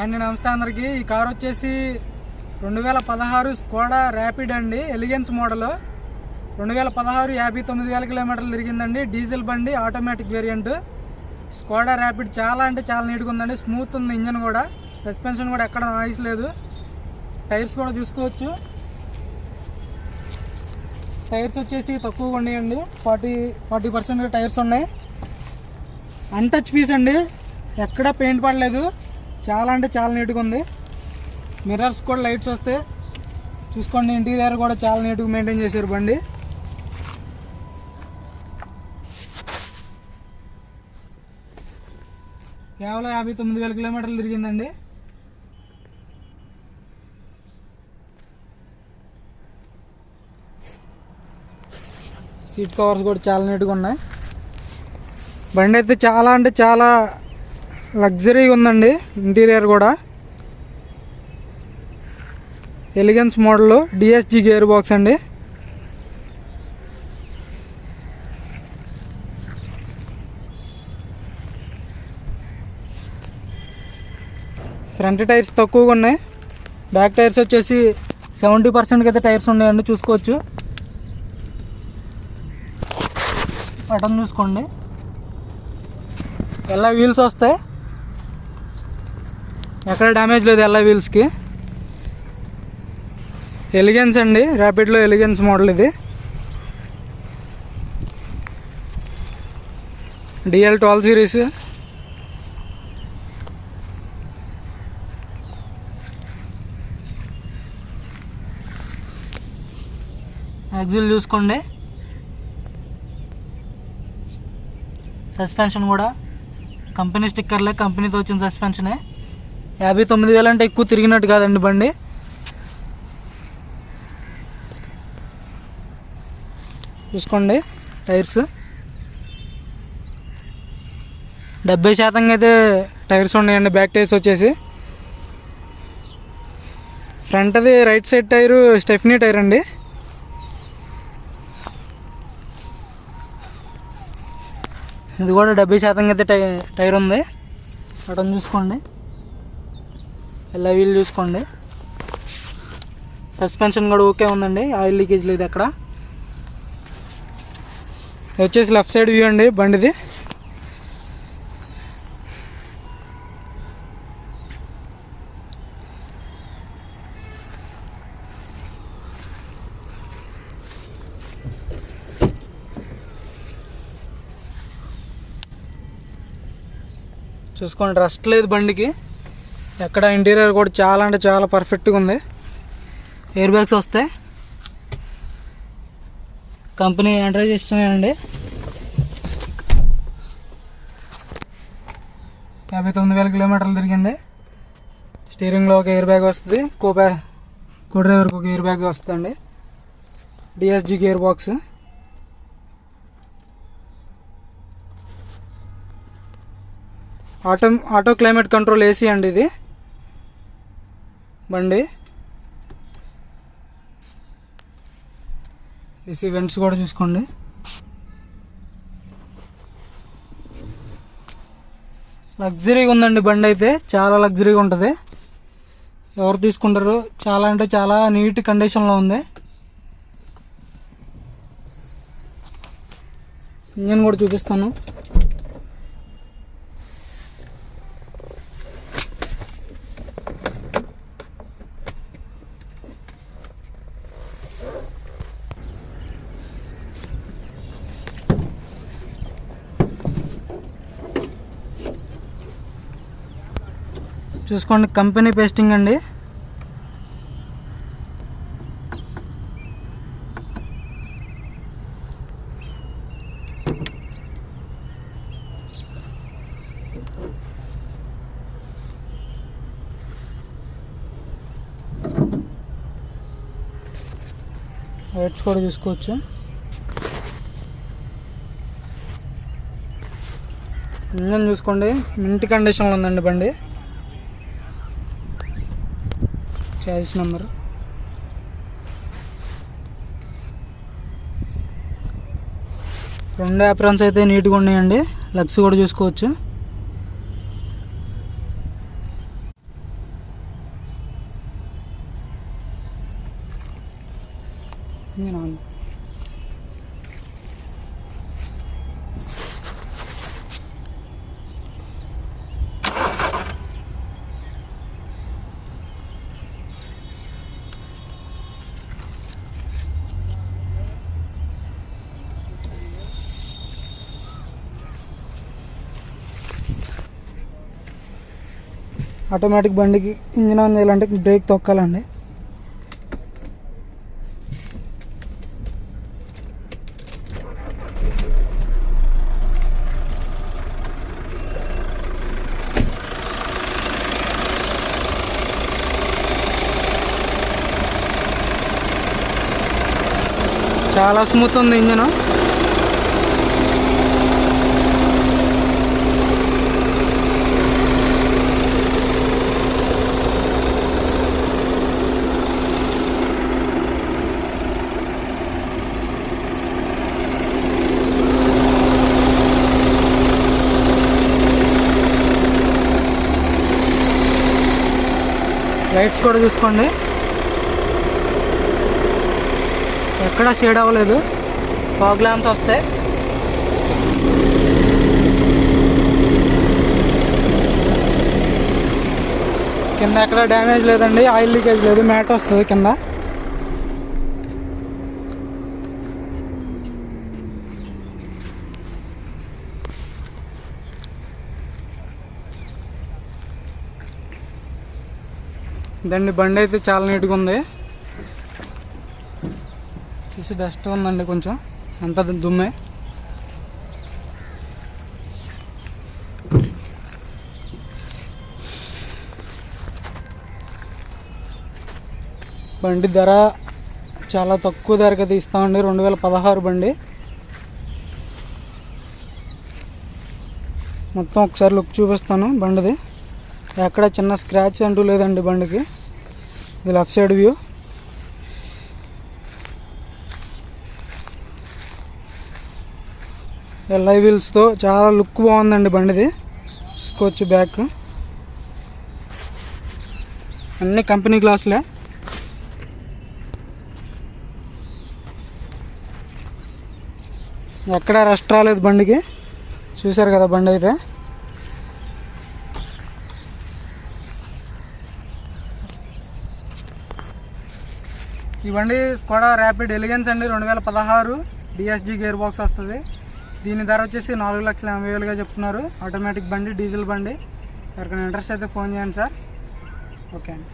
And నమస్తే అందరికి. ఈ కార్ వచ్చేసి రెండు వేల పదహారు స్కోడా ర్యాపిడ్ అండి ఎలిగెన్స్ మోడల్ రెండు వేల పదహారు యాభై తొమ్మిది వేల కిలోమీటర్లు తిరిగిందండి. డీజిల్ బండి ఆటోమేటిక్ వేరియంట్ స్కోడా ర్యాపిడ్ చాలా అంటే చాలా నీట్గా ఉందండి. స్మూత్ ఉంది ఇంజన్ కూడా. సస్పెన్షన్ కూడా ఎక్కడ నాయిస్ లేదు. టైర్స్ కూడా చూసుకోవచ్చు. టైర్స్ వచ్చేసి తక్కువగా ఉన్నాయండి. ఫార్టీ ఫార్టీ పర్సెంట్ టైర్స్ ఉన్నాయి. అన్టచ్ పీస్ అండి. ఎక్కడా పెయింట్ పడలేదు. చాలా అంటే చాలా నీట్గా ఉంది. మిర్రర్స్ కూడా లైట్స్ వస్తే చూసుకోండి ఇంటీరియర్ కూడా చాలా నీట్గా మెయింటైన్ చేశారు బండి. కేవలం యాభై తొమ్మిది వేల కిలోమీటర్లు తిరిగిందండి. సీట్ కవర్స్ కూడా చాలా నీట్గా ఉన్నాయి. బండి అయితే చాలా అంటే చాలా లగ్జరీగా ఉందండి ఇంటీరియర్ కూడా. Elegance model DSG gear box అండి. ఫ్రంట్ టైర్స్ తక్కువగా ఉన్నాయి. బ్యాక్ టైర్స్ వచ్చేసి సెవెంటీ పర్సెంట్కి అయితే టైర్స్ ఉన్నాయండి చూసుకోవచ్చు. బటన్ చూసుకోండి. ఎలా వీల్స్ వస్తాయి? ఎక్కడ డ్యామేజ్ లేదు ఎలా వీల్స్కి ఎలిగెన్స్ అండి ర్యాపిడ్లో ఎలిగెన్స్ మోడల్ ఇది. డిఎల్ ట్వెల్వ్ సిరీస్ యాక్సిల్ చూసుకోండి. సస్పెన్షన్ కూడా. కంపెనీ స్టిక్కర్లే కంపెనీతో వచ్చిన సస్పెన్షనే యాభై తొమ్మిది వేలు అంటే ఎక్కువ తిరిగినట్టు కాదండి బండి. చూసుకోండి టైర్స్. డెబ్బై శాతంగా అయితే టైర్స్ ఉన్నాయండి బ్యాక్ టైర్స్ వచ్చేసి. ఫ్రంట్ అది right side tyre stepney tyre అండి. ఇది కూడా డెబ్బై శాతంగా అయితే టై టైర్ ఉంది. అటన్ చూసుకోండి. ఎలా వీల్ చూసుకోండి. సస్పెన్షన్ కూడా ఓకే ఉందండి. ఆయిల్ లీకేజ్ లేదు అక్కడ వచ్చేసి లెఫ్ట్ సైడ్ వ్యూ అండి బండిది. చూసుకోండి రస్ట్ లేదు బండికి. ఎక్కడ ఇంటీరియర్ కూడా చాలా అంటే చాలా పర్ఫెక్ట్గా ఉంది. ఎయిర్ బ్యాగ్స్ వస్తాయి. కంపెనీ ఎంట్రీ ఇష్టమేనండి యాభై తొమ్మిది వేల కిలోమీటర్లు తిరిగింది. స్టీరింగ్లో ఒక ఎయిర్ బ్యాగ్ వస్తుంది. కో బ్యా కో డ్రైవర్కి ఒక ఎయిర్ బ్యాగ్ వస్తుందండి. DSG gear box auto auto climate control AC అండి ఇది. బండి. ఏసీ వెంట్స్ కూడా చూసుకోండి. లగ్జరీగా ఉందండి బండి అయితే. చాలా లగ్జరీగా ఉంటుంది. ఎవరు తీసుకుంటారు? చాలా అంటే చాలా నీట్ కండిషన్లో ఉంది. ఇంజన్ కూడా చూపిస్తాను. చూసుకోండి కంపెనీ పేస్టింగ్ అండి. లైట్స్ కూడా చూసుకోవచ్చు ఇంజన్ చూసుకోండి. మింటి కండిషన్లో ఉందండి బండి. Charge number. రెండు యాప్రాన్స్ అయితే నీట్గా ఉన్నాయండి. లగ్స్ కూడా చూసుకోవచ్చు. నేను ఆటోమేటిక్ బండికి ఇంజిన్ ఆన్ చేయాలంటే బ్రేక్ తొక్కాలండి. చాలా స్మూత్ ఉంది ఇంజను. లైట్స్ కూడా చూసుకోండి. ఎక్కడ షేడ్ అవ్వలేదు. ఫాగ్ ల్యాంప్స్ వస్తాయి. కింద ఎక్కడ డ్యామేజ్ లేదండి. ఆయిల్ లీకేజ్ లేదు. మ్యాట్ వస్తుంది కింద. ఇదండి బండి అయితే చాలా నీట్గా ఉంది. తీసి డస్ట్ ఉందండి కొంచెం. అంత దుమ్మే. బండి ధర చాలా తక్కువ ధరకి తీస్తామండి రెండు వేల పదహారు బండి. మొత్తం ఒకసారి లుక్ చూపిస్తాను బండిది. ఎక్కడ చిన్న స్క్రాచ్ అంటూ లేదండి బండికి. ఇది లెఫ్ట్ సైడ్ వ్యూ. ఎల్ఐ వీల్స్తో చాలా లుక్ బాగుందండి బండిది. చూసుకోవచ్చు బ్యాక్. అన్ని కంపెనీ గ్లాసులే ఎక్కడా రెస్ట్ రాలేదు బండికి. చూశారు కదా బండి అయితే. ఈ బండి స్కోడా ర్యాపిడ్ ఎలిగెన్స్ అండి రెండు వేల పదహారు డిఎస్జి గేర్ బాక్స్ వస్తుంది. దీని ధర వచ్చేసి నాలుగు లక్షల ఎనభై వేలుగా చెప్తున్నారు. ఆటోమేటిక్ బండి డీజిల్ బండి. ఎవరికైనా ఇంట్రెస్ట్ అయితే ఫోన్ చేయండి సార్. ఓకే అండి.